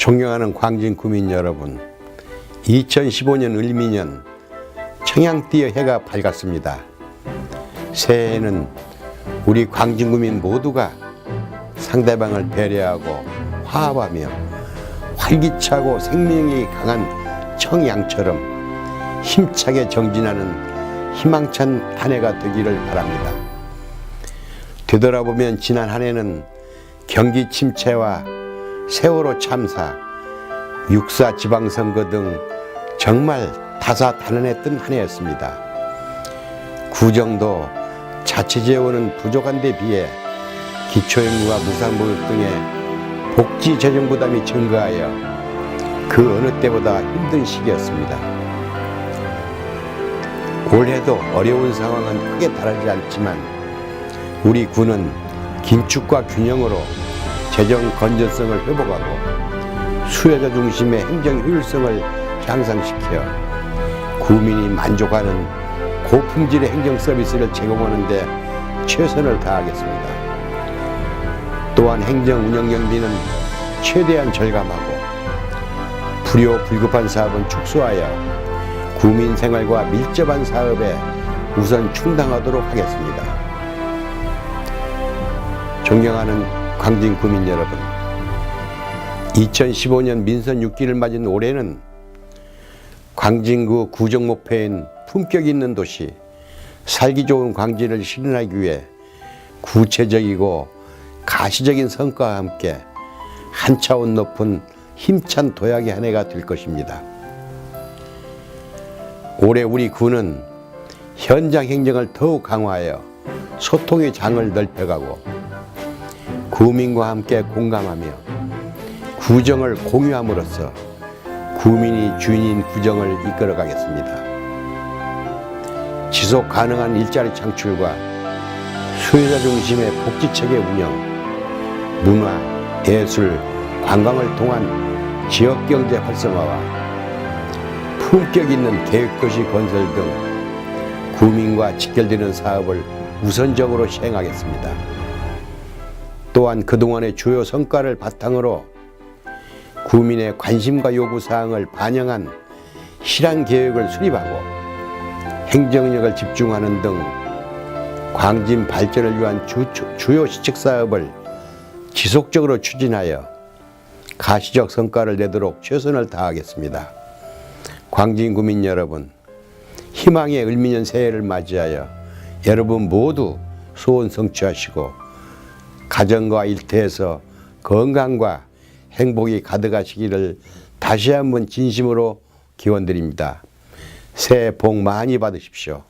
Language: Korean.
존경하는 광진 구민 여러분, 2015년 을미년 청양띠의 해가 밝았습니다. 새해에는 우리 광진 구민 모두가 상대방을 배려하고 화합하며 활기차고 생명이 강한 청양처럼 힘차게 정진하는 희망찬 한 해가 되기를 바랍니다. 되돌아보면 지난 한 해는 경기 침체와 세월호 참사, 육사 지방선거 등 정말 다사다난했던 한 해였습니다. 구정도 자치재원은 부족한 데 비해 기초임금과 무상보육 등의 복지 재정 부담이 증가하여 그 어느 때보다 힘든 시기였습니다. 올해도 어려운 상황은 크게 다르지 않지만 우리 군은 긴축과 균형으로 재정 건전성을 회복하고 수요자 중심의 행정 효율성을 향상시켜 구민이 만족하는 고품질의 행정 서비스를 제공하는 데 최선을 다하겠습니다. 또한 행정 운영 경비는 최대한 절감하고 불효 불급한 사업은 축소하여 구민 생활과 밀접한 사업에 우선 충당하도록 하겠습니다. 존경하는 광진 구민 여러분, 2015년 민선 6기를 맞은 올해는 광진구 구정 목표인 품격 있는 도시, 살기 좋은 광진을 실현하기 위해 구체적이고 가시적인 성과와 함께 한 차원 높은 힘찬 도약의 한 해가 될 것입니다. 올해 우리 군은 현장 행정을 더욱 강화하여 소통의 장을 넓혀가고 구민과 함께 공감하며 구정을 공유함으로써 구민이 주인인 구정을 이끌어 가겠습니다. 지속 가능한 일자리 창출과 수요자 중심의 복지 체계 운영, 문화, 예술, 관광을 통한 지역 경제 활성화와 품격 있는 계획도시 건설 등 구민과 직결되는 사업을 우선적으로 시행하겠습니다. 또한 그동안의 주요 성과를 바탕으로 구민의 관심과 요구 사항을 반영한 실한 계획을 수립하고 행정력을 집중하는 등 광진 발전을 위한 주, 주요 시책 사업을 지속적으로 추진하여 가시적 성과를 내도록 최선을 다하겠습니다. 광진 구민 여러분, 희망의 을미년 새해를 맞이하여 여러분 모두 소원 성취하시고 가정과 일터에서 건강과 행복이 가득하시기를 다시 한번 진심으로 기원드립니다. 새해 복 많이 받으십시오.